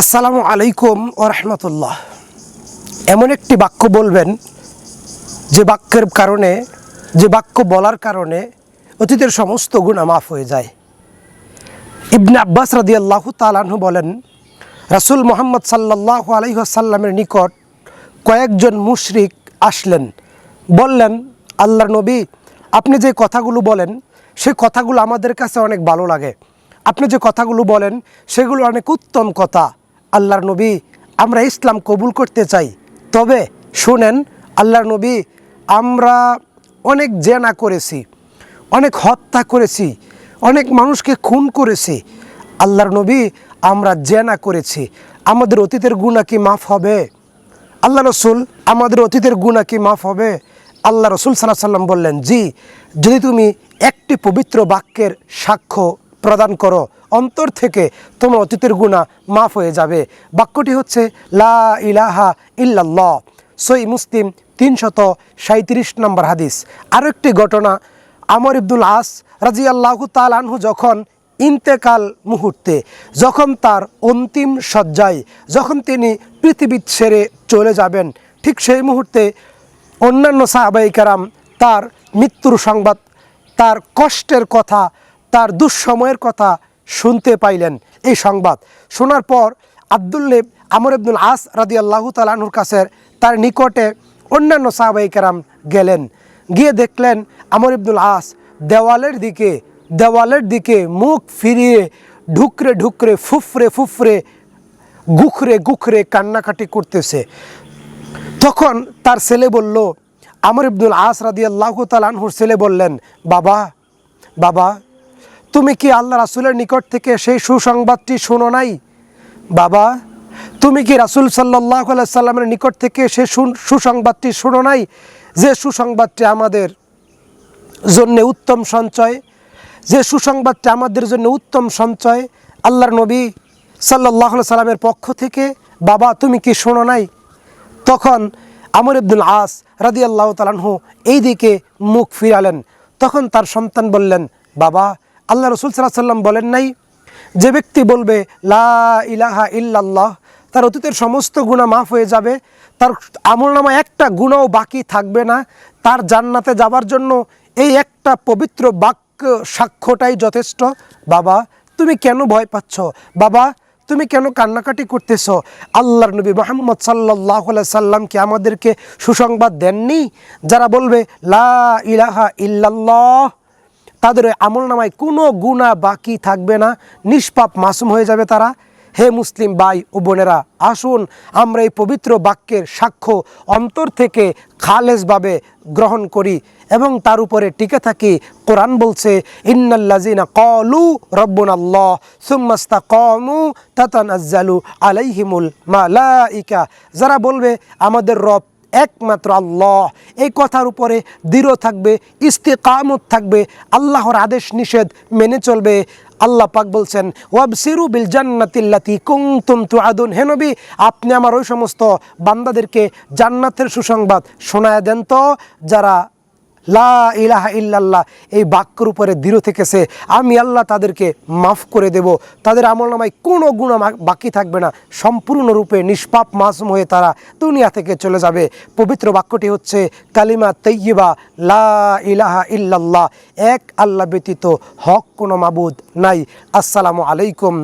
আসসালামু আলাইকুম ও রহমতুল্লাহ। এমন একটি বাক্য বলবেন যে বাক্যের কারণে, যে বাক্য বলার কারণে অতীতের সমস্ত গুণা মাফ হয়ে যায়। ইবনে আব্বাস রাদি আল্লাহ তালাহু বলেন, রাসুল মোহাম্মদ সাল্লাহ আলহিহাসাল্লামের নিকট কয়েকজন মুশরিক আসলেন। বললেন আল্লাহ নবী, আপনি যে কথাগুলো বলেন সেই কথাগুলো আমাদের কাছে অনেক ভালো লাগে। আপনি যে কথাগুলো বলেন, সেগুলো অনেক উত্তম কথা। আল্লাহর নবী, আমরা ইসলাম কবুল করতে চাই। তবে শুনেন, আল্লাহর নবী, আমরা অনেক জেনা করেছি, অনেক হত্যা করেছি, অনেক মানুষকে খুন করেছি। আল্লাহর নবী, আমরা জেনা করেছি। আমাদের অতীতের গুণা কি মাফ হবে? আল্লাহ রসুল, আমাদের অতীতের গুণা কি মাফ হবে? আল্লাহ রসুল সাল্লাহ সাল্লাম বললেন, জি, যদি তুমি একটি পবিত্র বাক্যের সাক্ষ্য প্রদান করো অন্তর থেকে তোমার অতীতের গুণা মাফ হয়ে যাবে। বাক্যটি হচ্ছে, লা ইলাহা ইল্লাল্লাহ। সই মুসলিম তিনশত সাঁত্রিশ নম্বর হাদিস। আরও একটি ঘটনা, আমর ইবদুল আস রাজি আল্লাহ তালানহু যখন ইন্তেকাল মুহূর্তে, যখন তার অন্তিম শয্যায়, যখন তিনি পৃথিবী ছেড়ে চলে যাবেন, ঠিক সেই মুহূর্তে অন্যান্য সাহাবাই কারাম তার মৃত্যুর সংবাদ, তার কষ্টের কথা, তার দুঃসময়ের কথা শুনতে পাইলেন এই সংবাদ। শোনার পর আবদুল্লেব আমর আব্দুল আস রাদি আল্লাহ তালাহুর কাছে তার নিকটে অন্যান্য সাহাবাই গেলেন। গিয়ে দেখলেন আমর ইবনুল আস দেওয়ালের দিকে দেওয়ালের দিকে মুখ ফিরিয়ে ঢুকরে ঢুকরে, ফুফরে ফুফরে, গুখরে গুখরে কান্নাকাটি করতেছে। তখন তার ছেলে বলল, আমর ইবনুল আস রাদি আল্লাহ তালানহুর ছেলে বললেন, বাবা বাবা তুমি কি আল্লাহ রাসুলের নিকট থেকে সেই সুসংবাদটি শোনো নাই? বাবা, তুমি কি রাসুল সাল্লাহ সাল্লামের নিকট থেকে সে সুসংবাদটি শোনো নাই? যে সুসংবাদটি আমাদের জন্য উত্তম সঞ্চয়, যে সুসংবাদটি আমাদের জন্য উত্তম সঞ্চয়, আল্লাহর নবী সাল্লাহ সাল্লামের পক্ষ থেকে, বাবা, তুমি কি শোনো নাই? তখন আমর আব্দুল আস রাদি আল্লাহ তালাহু এই দিকে মুখ ফিরালেন। তখন তার সন্তান বললেন, বাবা আল্লাহ রসুল সাল্লাহ সাল্লাম বলেন নাই, যে ব্যক্তি বলবে, লা ইলাহা ইল্লাল্লাহ তার অতীতের সমস্ত গুণা মাফ হয়ে যাবে, তার আমল নামা একটা গুণাও বাকি থাকবে না, তার জান্নাতে যাবার জন্য এই একটা পবিত্র বাক্য সাক্ষ্যটাই যথেষ্ট। বাবা, তুমি কেন ভয় পাচ্ছ? বাবা, তুমি কেন কান্নাকাটি করতেছ? আল্লাহর নবী মোহাম্মদ সাল্লাহ সাল্লামকে আমাদেরকে সুসংবাদ দেননি? যারা বলবে, লা ইলাহা ইল্লাল্লাহ তাদের আমল নামায় কোনো গুণা বাকি থাকবে না, নিষ্পাপ মাসুম হয়ে যাবে তারা। হে মুসলিম ভাই ও বোনেরা, আসুন আমরা এই পবিত্র বাক্যের সাক্ষ্য অন্তর থেকে খালেজভাবে গ্রহণ করি এবং তার উপরে টিকে থাকি। কোরআন বলছে ইন্নাল্লাজিনা কলু রব্বুন আল্লাহ সুম্মাস্তা কমু তাতানাজ্জালু আলাইহিমুল মালাইকা। যারা বলবে, আমাদের রব একমাত্র আল্লাহ। এই কথার উপরে দৃঢ় থাকবে, ইস্তেকামত থাকবে, আল্লাহর আদেশ নিষেধ মেনে চলবে। আল্লাহ পাক বলছেন, ওয়াবসিরু বিল জান্নাতিল্লাতি কুংতুম তুআদুন। আদুন হেনবি আপনি আমার ওই সমস্ত বান্দাদেরকে জান্নাতের সুসংবাদ শোনায় দেন তো, যারা লা ইলাহা ইল্লাল্লাহ, এই বাক্যর উপরে দৃঢ় থেকেছে। আমি আল্লাহ তাদেরকে মাফ করে দেব। তাদের আমল নামায় কোনো গুণ বাকি থাকবে না। সম্পূর্ণরূপে নিষ্পাপ, মাসুম হয়ে তারা দুনিয়া থেকে চলে যাবে। পবিত্র বাক্যটি হচ্ছে, কালিমা তৈয়বা লা ইলাহা ইল্লাল্লাহ। এক আল্লাহ ব্যতীত হক কোনো মাবুদ নাই। আসসালামু আলাইকুম।